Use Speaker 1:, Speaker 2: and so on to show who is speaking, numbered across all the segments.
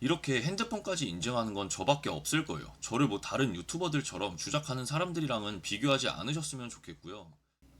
Speaker 1: 이렇게 핸드폰까지 인증하는 건 저밖에 없을 거예요. 저를 뭐 다른 유튜버들처럼 주작하는 사람들이랑은 비교하지 않으셨으면 좋겠고요.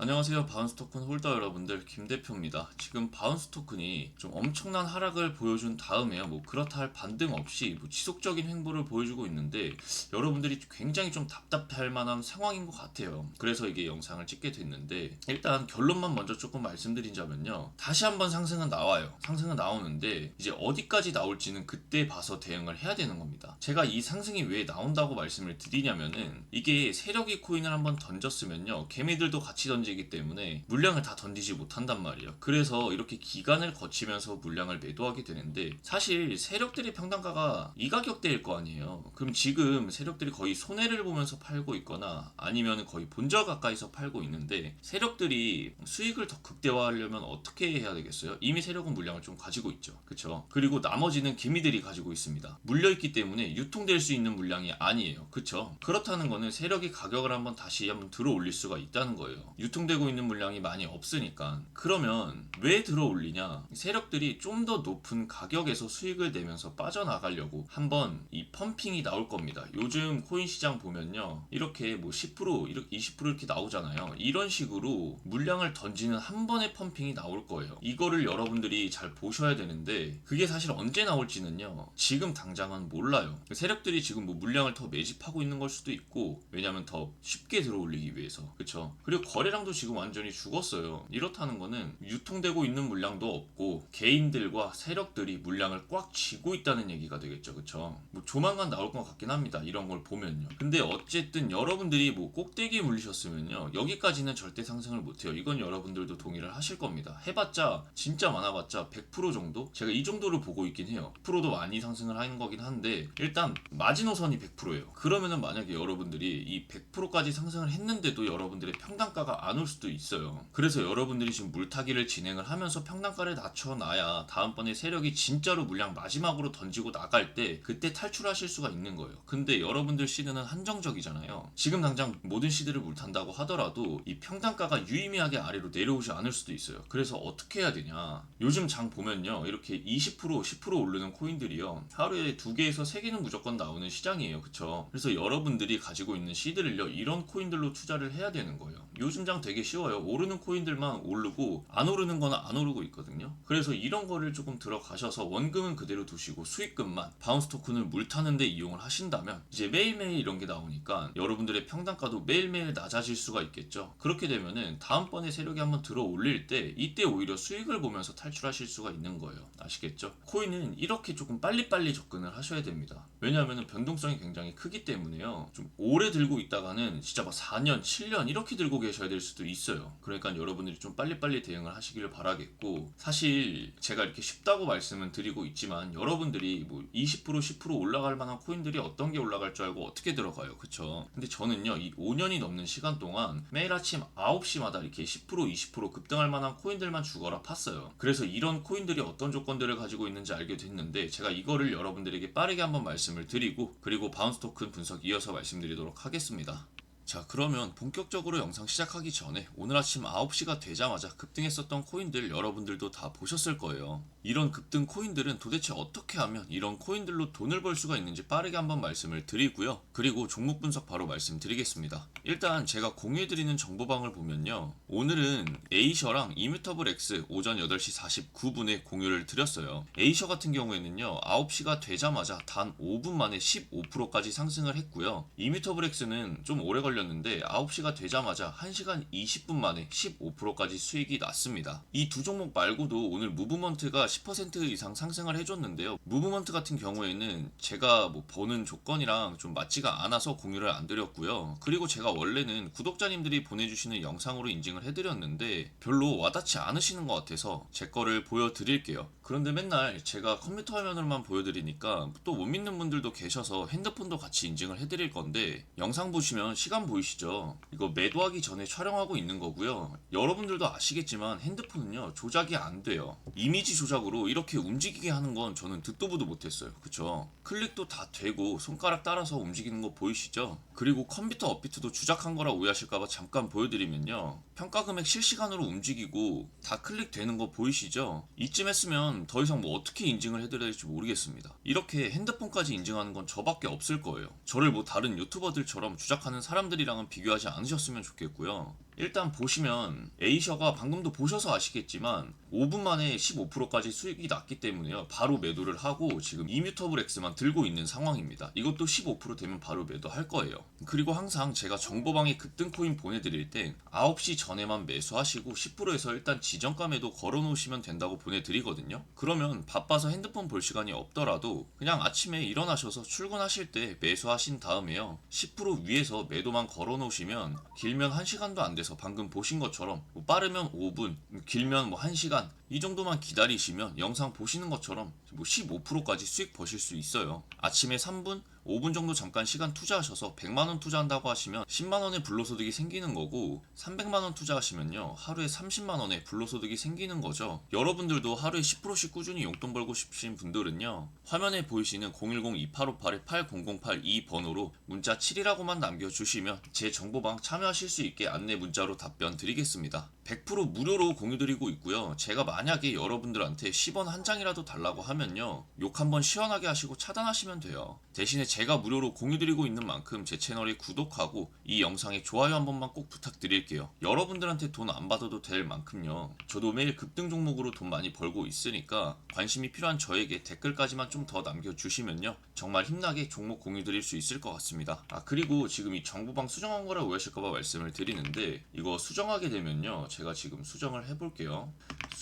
Speaker 1: 안녕하세요. 바운스 토큰 홀더 여러분들 김 대표입니다. 지금 바운스 토큰이 좀 엄청난 하락을 보여준 다음에요. 뭐 그렇다 할 반등 없이 뭐 지속적인 행보를 보여주고 있는데 여러분들이 굉장히 좀 답답할 만한 상황인 것 같아요. 그래서 이게 영상을 찍게 됐는데 일단 결론만 먼저 조금 말씀드리자면요. 다시 한번 상승은 나와요. 상승은 나오는데 이제 어디까지 나올지는 그때 봐서 대응을 해야 되는 겁니다. 제가 이 상승이 왜 나온다고 말씀을 드리냐면은 이게 세력이 코인을 한번 던졌으면요. 개미들도 같이 던지 기 때문에 물량을 다 던지지 못한단 말이에요. 그래서 이렇게 기간을 거치면서 물량을 매도하게 되는데 사실 세력들의 평단가가 이 가격대일 거 아니에요. 그럼 지금 세력들이 거의 손해를 보면서 팔고 있거나 아니면 거의 본절 가까이서 팔고 있는데 세력들이 수익을 더 극대화하려면 어떻게 해야 되겠어요? 이미 세력은 물량을 좀 가지고 있죠. 그쵸? 그리고 나머지는 개미들이 가지고 있습니다. 물려있기 때문에 유통될 수 있는 물량이 아니에요. 그쵸? 그렇다는 거는 세력이 가격을 한번 다시 한번 들어 올릴 수가 있다는 거예요. 유통 되고 있는 물량이 많이 없으니까. 그러면 왜 들어 올리냐? 세력들이 좀 더 높은 가격에서 수익을 내면서 빠져나가려고 한번 이 펌핑이 나올 겁니다. 요즘 코인 시장 보면요. 이렇게 뭐 10%, 이렇게 20% 이렇게 나오잖아요. 이런 식으로 물량을 던지는 한 번의 펌핑이 나올 거예요. 이거를 여러분들이 잘 보셔야 되는데 그게 사실 언제 나올지는요. 지금 당장은 몰라요. 세력들이 지금 뭐 물량을 더 매집하고 있는 걸 수도 있고 왜냐면 더 쉽게 들어 올리기 위해서. 그쵸? 그리고 거래량도 지금 완전히 죽었어요. 이렇다는 거는 유통되고 있는 물량도 없고 개인들과 세력들이 물량을 꽉 쥐고 있다는 얘기가 되겠죠. 그쵸? 뭐 조만간 나올 것 같긴 합니다. 이런 걸 보면요. 근데 어쨌든 여러분들이 뭐 꼭대기에 물리셨으면요. 여기까지는 절대 상승을 못해요. 이건 여러분들도 동의를 하실 겁니다. 해봤자 진짜 많아봤자 100% 정도? 제가 이 정도를 보고 있긴 해요. 100%도 많이 상승을 하는 거긴 한데 일단 마지노선이 100%예요. 그러면은 만약에 여러분들이 이 100%까지 상승을 했는데도 여러분들의 평단가가 안올 수도 있어요. 그래서 여러분들이 지금 물타기를 진행을 하면서 평단가를 낮춰놔야 다음번에 세력이 진짜로 물량 마지막으로 던지고 나갈 때 그때 탈출하실 수가 있는 거예요. 근데 여러분들 시드는 한정적이잖아요. 지금 당장 모든 시드를 물탄다고 하더라도 이 평단가가 유의미하게 아래로 내려오지 않을 수도 있어요. 그래서 어떻게 해야 되냐? 요즘 장 보면요. 이렇게 20% 10% 오르는 코인들이요. 하루에 두 개에서 세 개는 무조건 나오는 시장이에요. 그쵸? 그래서 여러분들이 가지고 있는 시드를요. 이런 코인들로 투자를 해야 되는 거예요. 요즘 장 되게 쉬워요. 오르는 코인들만 오르고 안 오르는 거는 안 오르고 있거든요. 그래서 이런 거를 조금 들어가셔서 원금은 그대로 두시고 수익금만 바운스 토큰을 물타는데 이용을 하신다면 이제 매일매일 이런 게 나오니까 여러분들의 평단가도 매일매일 낮아질 수가 있겠죠. 그렇게 되면은 다음번에 세력이 한번 들어 올릴 때 이때 오히려 수익을 보면서 탈출하실 수가 있는 거예요. 아시겠죠? 코인은 이렇게 조금 빨리빨리 접근을 하셔야 됩니다. 왜냐하면 변동성이 굉장히 크기 때문에요. 좀 오래 들고 있다가는 진짜 막 4년, 7년 이렇게 들고 계셔야 될 수도 있어요. 그러니까 여러분들이 좀 빨리빨리 대응을 하시기를 바라겠고 사실 제가 이렇게 쉽다고 말씀은 드리고 있지만 여러분들이 뭐 20% 10% 올라갈 만한 코인들이 어떤 게 올라갈 줄 알고 어떻게 들어가요. 그쵸? 근데 저는요 이 5년이 넘는 시간 동안 매일 아침 9시마다 이렇게 10% 20% 급등할 만한 코인들만 죽어라 팠어요. 그래서 이런 코인들이 어떤 조건들을 가지고 있는지 알게 됐는데 제가 이거를 여러분들에게 빠르게 한번 말씀을 드리고 그리고 바운스 토큰 분석 이어서 말씀드리도록 하겠습니다. 자 그러면 본격적으로 영상 시작하기 전에 오늘 아침 9시가 되자마자 급등했었던 코인들 여러분들도 다 보셨을 거예요. 이런 급등 코인들은 도대체 어떻게 하면 이런 코인들로 돈을 벌 수가 있는지 빠르게 한번 말씀을 드리고요. 그리고 종목 분석 바로 말씀드리겠습니다. 일단 제가 공유해드리는 정보방을 보면요. 오늘은 에이셔랑 이뮤터블 X 오전 8시 49분에 공유를 드렸어요. 에이셔 같은 경우에는요. 9시가 되자마자 단 5분 만에 15%까지 상승을 했고요. 이뮤터블 X는 좀 오래 걸렸 는데 9시가 되자마자 1시간 20분 만에 15%까지 수익이 났습니다. 이 두 종목 말고도 오늘 무브먼트가 10% 이상 상승을 해줬는데요. 무브먼트 같은 경우에는 제가 뭐 버는 조건이랑 좀 맞지가 않아서 공유를 안 드렸고요. 그리고 제가 원래는 구독자님들이 보내주시는 영상으로 인증을 해드렸는데 별로 와닿지 않으시는 것 같아서 제 거를 보여드릴게요. 그런데 맨날 제가 컴퓨터 화면으로만 보여드리니까 또 못 믿는 분들도 계셔서 핸드폰도 같이 인증을 해드릴 건데 영상 보시면 시간 보이시죠? 이거 매도하기 전에 촬영하고 있는 거고요. 여러분들도 아시겠지만 핸드폰은요 조작이 안 돼요. 이미지 조작으로 이렇게 움직이게 하는 건 저는 듣도 보도 못했어요. 그쵸? 클릭도 다 되고 손가락 따라서 움직이는 거 보이시죠? 그리고 컴퓨터 업비트도 주작한 거라 오해하실까봐 잠깐 보여드리면요. 평가 금액 실시간으로 움직이고 다 클릭되는 거 보이시죠? 이쯤 했으면 더 이상 뭐 어떻게 인증을 해드려야 될지 모르겠습니다. 이렇게 핸드폰까지 인증하는 건 저밖에 없을 거예요. 저를 뭐 다른 유튜버들처럼 주작하는 사람들이 랑은 비교하지 않으셨으면 좋겠고요. 일단 보시면 에이셔가 방금도 보셔서 아시겠지만 5분 만에 15%까지 수익이 났기 때문에요. 바로 매도를 하고 지금 이뮤터블 X만 들고 있는 상황입니다. 이것도 15% 되면 바로 매도할 거예요. 그리고 항상 제가 정보방에 급등 코인 보내드릴 때 9시 전에만 매수하시고 10%에서 일단 지정가 매도 걸어 놓으시면 된다고 보내드리거든요. 그러면 바빠서 핸드폰 볼 시간이 없더라도 그냥 아침에 일어나셔서 출근하실 때 매수하신 다음에요. 10% 위에서 매도만 걸어 놓으시면 길면 1시간도 안 돼서 방금 보신 것처럼 뭐 빠르면 5분, 길면 뭐 1시간 이 정도만 기다리시면 영상 보시는 것처럼 뭐 15%까지 수익 버실 수 있어요. 아침에 3분, 5분 정도 잠깐 시간 투자하셔서 100만 원 투자한다고 하시면 10만 원의 불로소득이 생기는 거고 300만 원 투자하시면요 하루에 30만 원의 불로소득이 생기는 거죠. 여러분들도 하루에 10%씩 꾸준히 용돈 벌고 싶으신 분들은요 화면에 보이시는 010-2858-8008이 번호로 문자 7이라고만 남겨주시면 제 정보방 참여하실 수 있게 안내 문자로 답변 드리겠습니다. 100% 무료로 공유 드리고 있고요. 제가 만약에 여러분들한테 10원 한 장이라도 달라고 하면요. 욕 한번 시원하게 하시고 차단하시면 돼요. 대신에 제가 무료로 공유드리고 있는 만큼 제 채널에 구독하고 이 영상에 좋아요 한 번만 꼭 부탁드릴게요. 여러분들한테 돈 안 받아도 될 만큼요. 저도 매일 급등 종목으로 돈 많이 벌고 있으니까 관심이 필요한 저에게 댓글까지만 좀 더 남겨주시면요. 정말 힘나게 종목 공유드릴 수 있을 것 같습니다. 아 그리고 지금 이 정보방 수정한 거라 오해하실까봐 말씀을 드리는데 이거 수정하게 되면요. 제가 지금 수정을 해볼게요.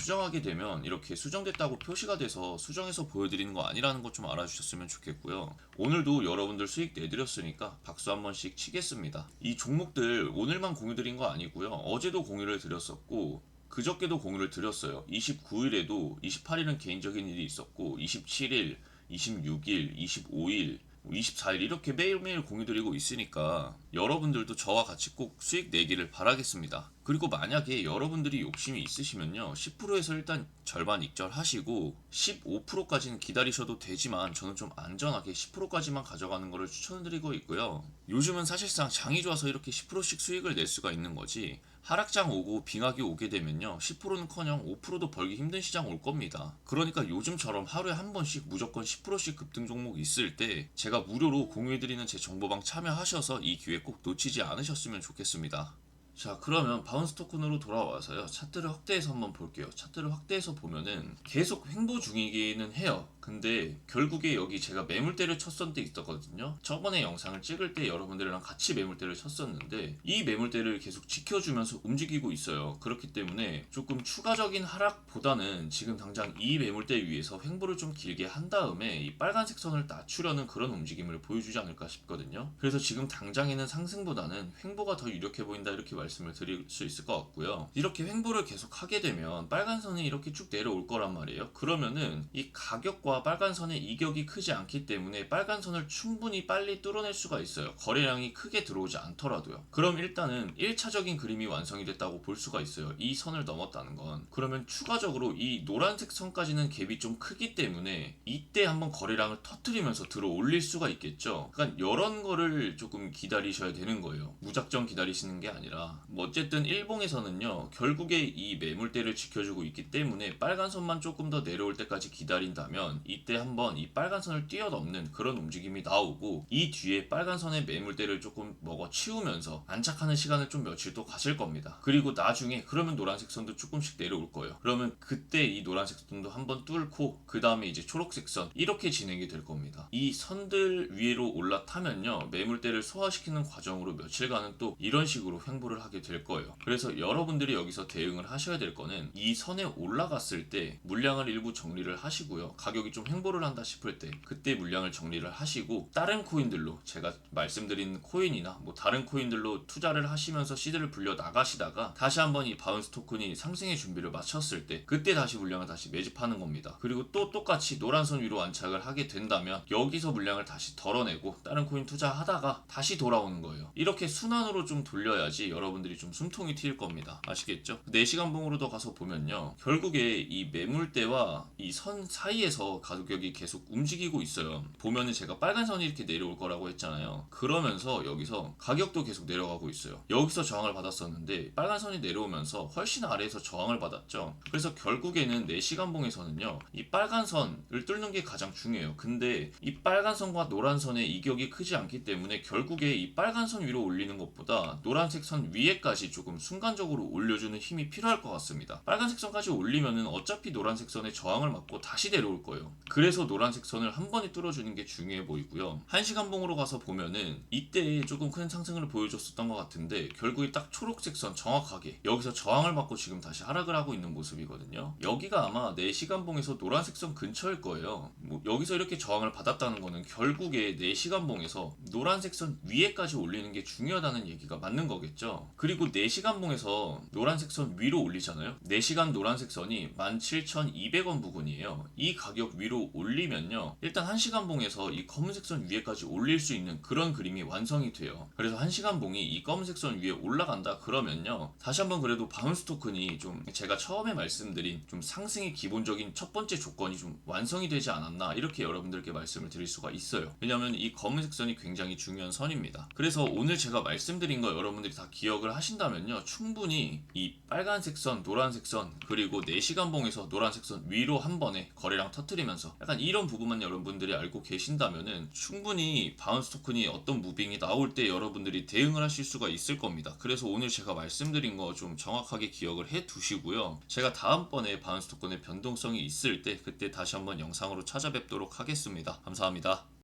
Speaker 1: 수정하게 되면 이렇게 수정됐다고 표시가 돼서 수정해서 보여드리는 거 아니라는 것 좀 알아주셨으면 좋겠고요. 오늘도 여러분들 수익 내드렸으니까 박수 한 번씩 치겠습니다. 이 종목들 오늘만 공유드린 거 아니고요. 어제도 공유를 드렸었고 그저께도 공유를 드렸어요. 29일에도 28일은 개인적인 일이 있었고 27일, 26일, 25일, 24일 이렇게 매일매일 공유드리고 있으니까 여러분들도 저와 같이 꼭 수익 내기를 바라겠습니다. 그리고 만약에 여러분들이 욕심이 있으시면요. 10%에서 일단 절반 익절하시고 15%까지는 기다리셔도 되지만 저는 좀 안전하게 10%까지만 가져가는 것을 추천드리고 있고요. 요즘은 사실상 장이 좋아서 이렇게 10%씩 수익을 낼 수가 있는 거지 하락장 오고 빙하기 오게 되면요 10%는커녕 5%도 벌기 힘든 시장 올 겁니다. 그러니까 요즘처럼 하루에 한 번씩 무조건 10%씩 급등 종목 있을 때 제가 무료로 공유해드리는 제 정보방 참여하셔서 이 기회 꼭 놓치지 않으셨으면 좋겠습니다. 자 그러면 바운스 토큰으로 돌아와서요. 차트를 확대해서 한번 볼게요. 차트를 확대해서 보면은 계속 횡보 중이기는 해요. 근데 결국에 여기 제가 매물대를 쳤던 때 있었거든요. 저번에 영상을 찍을 때 여러분들이랑 같이 매물대를 쳤었는데 이 매물대를 계속 지켜주면서 움직이고 있어요. 그렇기 때문에 조금 추가적인 하락보다는 지금 당장 이 매물대 위에서 횡보를 좀 길게 한 다음에 이 빨간색 선을 낮추려는 그런 움직임을 보여주지 않을까 싶거든요. 그래서 지금 당장에는 상승보다는 횡보가 더 유력해 보인다 이렇게 말 씀을 드릴 수 있을 것 같고요. 이렇게 횡보를 계속 하게 되면 빨간 선이 이렇게 쭉 내려올 거란 말이에요. 그러면은 이 가격과 빨간 선의 이격이 크지 않기 때문에 빨간 선을 충분히 빨리 뚫어낼 수가 있어요. 거래량이 크게 들어오지 않더라도요. 그럼 일단은 1차적인 그림이 완성이 됐다고 볼 수가 있어요. 이 선을 넘었다는 건. 그러면 추가적으로 이 노란색 선까지는 갭이 좀 크기 때문에 이때 한번 거래량을 터트리면서 들어 올릴 수가 있겠죠. 그러니까 이런 거를 조금 기다리셔야 되는 거예요. 무작정 기다리시는 게 아니라 뭐 어쨌든 일봉에서는요 결국에 이 매물대를 지켜주고 있기 때문에 빨간 선만 조금 더 내려올 때까지 기다린다면 이때 한번 이 빨간 선을 뛰어넘는 그런 움직임이 나오고 이 뒤에 빨간 선의 매물대를 조금 먹어 치우면서 안착하는 시간을 좀 며칠 또 가실 겁니다. 그리고 나중에 그러면 노란색 선도 조금씩 내려올 거예요. 그러면 그때 이 노란색 선도 한번 뚫고 그 다음에 이제 초록색 선 이렇게 진행이 될 겁니다. 이 선들 위로 올라타면요 매물대를 소화시키는 과정으로 며칠간은 또 이런 식으로 횡보를 하게 될 거예요. 그래서 여러분들이 여기서 대응을 하셔야 될 거는 이 선에 올라갔을 때 물량을 일부 정리를 하시고요. 가격이 좀 횡보를 한다 싶을 때 그때 물량을 정리를 하시고 다른 코인들로 제가 말씀드린 코인이나 뭐 다른 코인들로 투자를 하시면서 시드를 불려 나가시다가 다시 한번 이 바운스 토큰이 상승의 준비를 마쳤을 때 그때 다시 물량을 다시 매집하는 겁니다. 그리고 또 똑같이 노란 선 위로 안착을 하게 된다면 여기서 물량을 다시 덜어내고 다른 코인 투자하다가 다시 돌아오는 거예요. 이렇게 순환으로 좀 돌려야지 여러분 들이 좀 숨통이 트일 겁니다. 아시겠죠? 4시간 봉으로 더 가서 보면요. 결국에 이 매물대와 이 선 사이에서 가격이 계속 움직이고 있어요. 보면은 제가 빨간 선이 이렇게 내려올 거라고 했잖아요. 그러면서 여기서 가격도 계속 내려가고 있어요. 여기서 저항을 받았었는데 빨간 선이 내려오면서 훨씬 아래에서 저항을 받았죠. 그래서 결국에는 4시간 봉에서는요. 이 빨간 선을 뚫는 게 가장 중요해요. 근데 이 빨간 선과 노란 선의 이격이 크지 않기 때문에 결국에 이 빨간 선 위로 올리는 것보다 노란색 선 위에까지 조금 순간적으로 올려주는 힘이 필요할 것 같습니다. 빨간색 선까지 올리면은 어차피 노란색 선의 저항을 맞고 다시 내려올 거예요. 그래서 노란색 선을 한 번에 뚫어주는 게 중요해 보이고요. 한 시간 봉으로 가서 보면은 이때 조금 큰 상승을 보여줬었던 것 같은데 결국에 딱 초록색 선 정확하게 여기서 저항을 받고 지금 다시 하락을 하고 있는 모습이거든요. 여기가 아마 4시간 봉에서 노란색 선 근처일 거예요. 뭐 여기서 이렇게 저항을 받았다는 거는 결국에 4시간 봉에서 노란색 선 위에까지 올리는 게 중요하다는 얘기가 맞는 거겠죠. 그리고 4시간 봉에서 노란색 선 위로 올리잖아요. 4시간 노란색 선이 17,200원 부근이에요. 이 가격 위로 올리면요. 일단 1시간 봉에서 이 검은색 선 위에까지 올릴 수 있는 그런 그림이 완성이 돼요. 그래서 1시간 봉이 이 검은색 선 위에 올라간다 그러면요. 다시 한번 그래도 바운스 토큰이 좀 제가 처음에 말씀드린 좀 상승의 기본적인 첫 번째 조건이 좀 완성이 되지 않았나 이렇게 여러분들께 말씀을 드릴 수가 있어요. 왜냐하면 이 검은색 선이 굉장히 중요한 선입니다. 그래서 오늘 제가 말씀드린 거 여러분들이 다 기억을 하신다면요. 충분히 이 빨간색 선, 노란색 선 그리고 4시간 봉에서 노란색 선 위로 한 번에 거래량 터트리면서 약간 이런 부분만 여러분들이 알고 계신다면은 충분히 바운스 토큰이 어떤 무빙이 나올 때 여러분들이 대응을 하실 수가 있을 겁니다. 그래서 오늘 제가 말씀드린 거 좀 정확하게 기억을 해 두시고요. 제가 다음번에 바운스 토큰의 변동성이 있을 때 그때 다시 한번 영상으로 찾아뵙도록 하겠습니다. 감사합니다.